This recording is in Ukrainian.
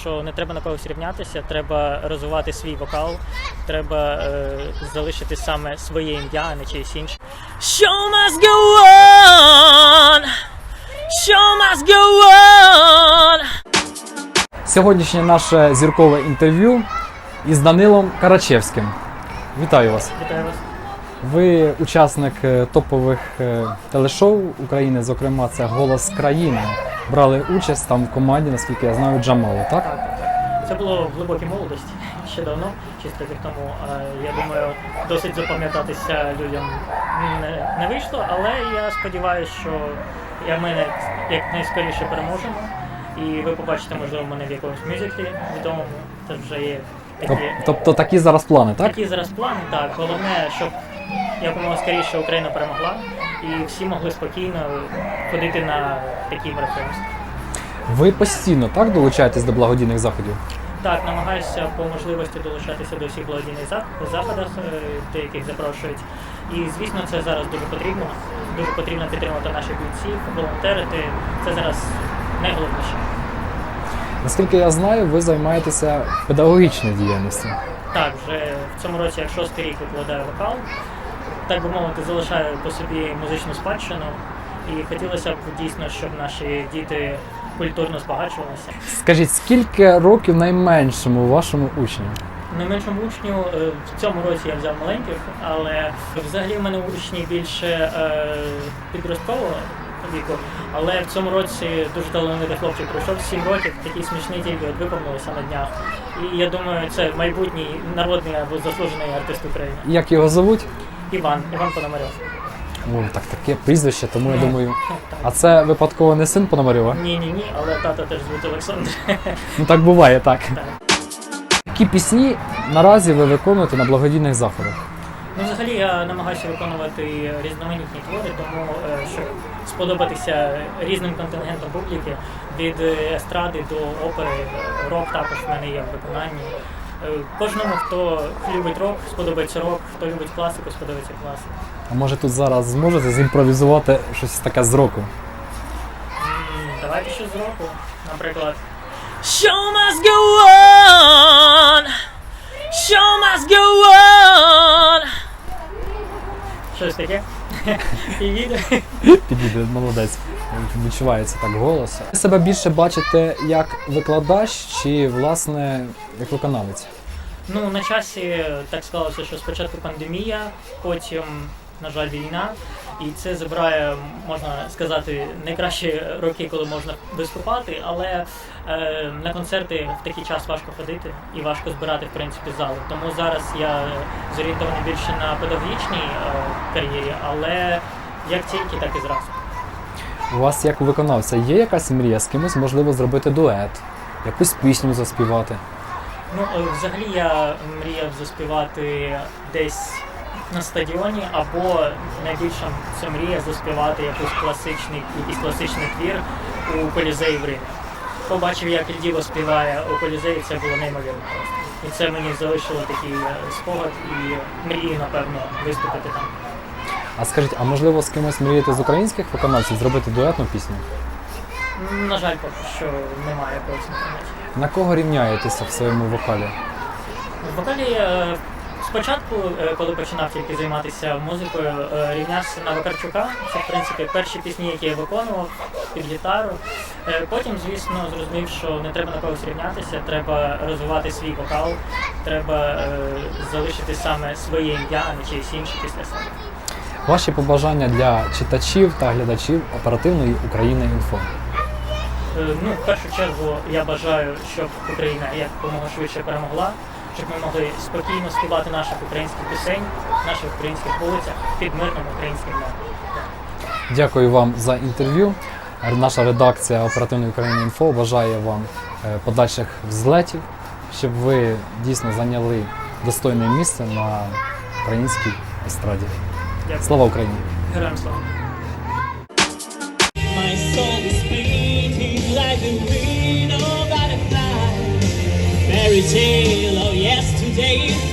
Що не треба на когось рівнятися, треба розвивати свій вокал, треба е, залишити саме своє ім'я, а не чиєсь інше. Show must go on! Show must go on! Сьогоднішнє наше зіркове інтерв'ю із Данилом Карачевським. Вітаю вас! Вітаю вас. Ви учасник е, топових е, телешоу України, зокрема, це Голос країни. Брали участь там в команді, наскільки я знаю, Джамалу, так? Так. Це було в глибокій молодості ще давно, 6 років тому. Я думаю, досить запам'ятатися людям не, не вийшло, але я сподіваюся, що я ми якнайскоріше переможемо. І ви побачите, можливо, мене в якомусь мюзиклі відомому. Це вже є такі, Тобто такі зараз плани, так? такі зараз плани. Так, головне, щоб якомога скоріше Україна перемогла і всі могли спокійно ходити на такі мероприємства. Ви постійно так долучаєтесь до благодійних заходів? Так, намагаюся по можливості долучатися до всіх благодійних зах- заходах, е, до яких запрошують. І звісно, це зараз дуже потрібно. Дуже потрібно підтримувати наших бійців, волонтерити. Це зараз найголовніше. Наскільки я знаю, ви займаєтеся педагогічною діяльністю. Так, вже в цьому році, як шостий рік викладаю вокал, так би мовити, залишаю по собі музичну спадщину. І хотілося б дійсно, щоб наші діти культурно збагачувалися. Скажіть, скільки років найменшому вашому учню? Найменшому учню е, в цьому році я взяв маленьких, але взагалі в мене учні більше е, підросткового віку. Але в цьому році дуже талановитий хлопчик пройшов 7 років, такий смішний тільки от виповнилося на днях. І я думаю, це майбутній народний або заслужений артист України. Як його зовуть? Іван, Іван Пономарьов. О, так таке прізвище, тому я Ну, думаю. А це випадково не син Пономарьова? Ні, ні, ні, але тата теж звуть Олександр. Ну так буває, так. Так. Які пісні наразі ви виконуєте на благодійних заходах? Ну, взагалі я намагаюся виконувати різноманітні твори, тому е, щоб сподобатися різним контингентам публіки, від е, естради до опери, рок також в мене є в виконанні. Е, Кожному, хто любить рок, сподобається рок, хто любить класику, сподобається класика. А може тут зараз зможете зімпровізувати щось таке з року? Давайте щось з року, наприклад. Show must go on! Show must go on! Щось таке. Їде. Підійде, молодець. Відчувається так голос. Ви себе більше бачите як викладач чи, власне, як виконавець? Ну, на часі так склалося, що спочатку пандемія, потім, на жаль, війна. І це забирає, можна сказати, найкращі роки, коли можна виступати, але е, на концерти в такий час важко ходити і важко збирати, в принципі, зали. Тому зараз я зорієнтований більше на педагогічній е, кар'єрі, але як тільки, так і зразу. У вас, як у виконавця, є якась мрія з кимось, можливо, зробити дует, якусь пісню заспівати? Ну, е, взагалі я мріяв заспівати десь на стадіоні, або найбільша це мрія заспівати якийсь класичний, якийсь класичний твір у Колізеї в Римі. Побачив, як Діво співає у Колізеї, це було неймовірно просто. І це мені залишило такий е, спогад і мрію, напевно, виступити там. А скажіть, а можливо з кимось мрієте з українських виконавців зробити дуетну пісню? На жаль, поки що немає якогось інформації. На кого рівняєтеся в своєму вокалі? В вокалі е, спочатку, е, коли починав тільки займатися музикою, е, рівнявся на Вакарчука. Це в принципі перші пісні, які я виконував під гітару. Е, Потім, звісно, зрозумів, що не треба на когось рівнятися, треба розвивати свій вокал, треба е, залишити саме своє ім'я, а не чиєсь інше після себе. Ваші побажання для читачів та глядачів оперативної України інфо. Е, Ну, в першу чергу я бажаю, щоб Україна якомога швидше перемогла, щоб ми могли спокійно співати наших українських пісень, наших українських вулицях під мирним українським небом. Дякую вам за інтерв'ю. Наша редакція оперативної України інфо бажає вам е, подальших взлетів, щоб ви дійсно зайняли достойне місце на українській естраді. Дякую. Слава Україні! Героям слава! Tale of yesterday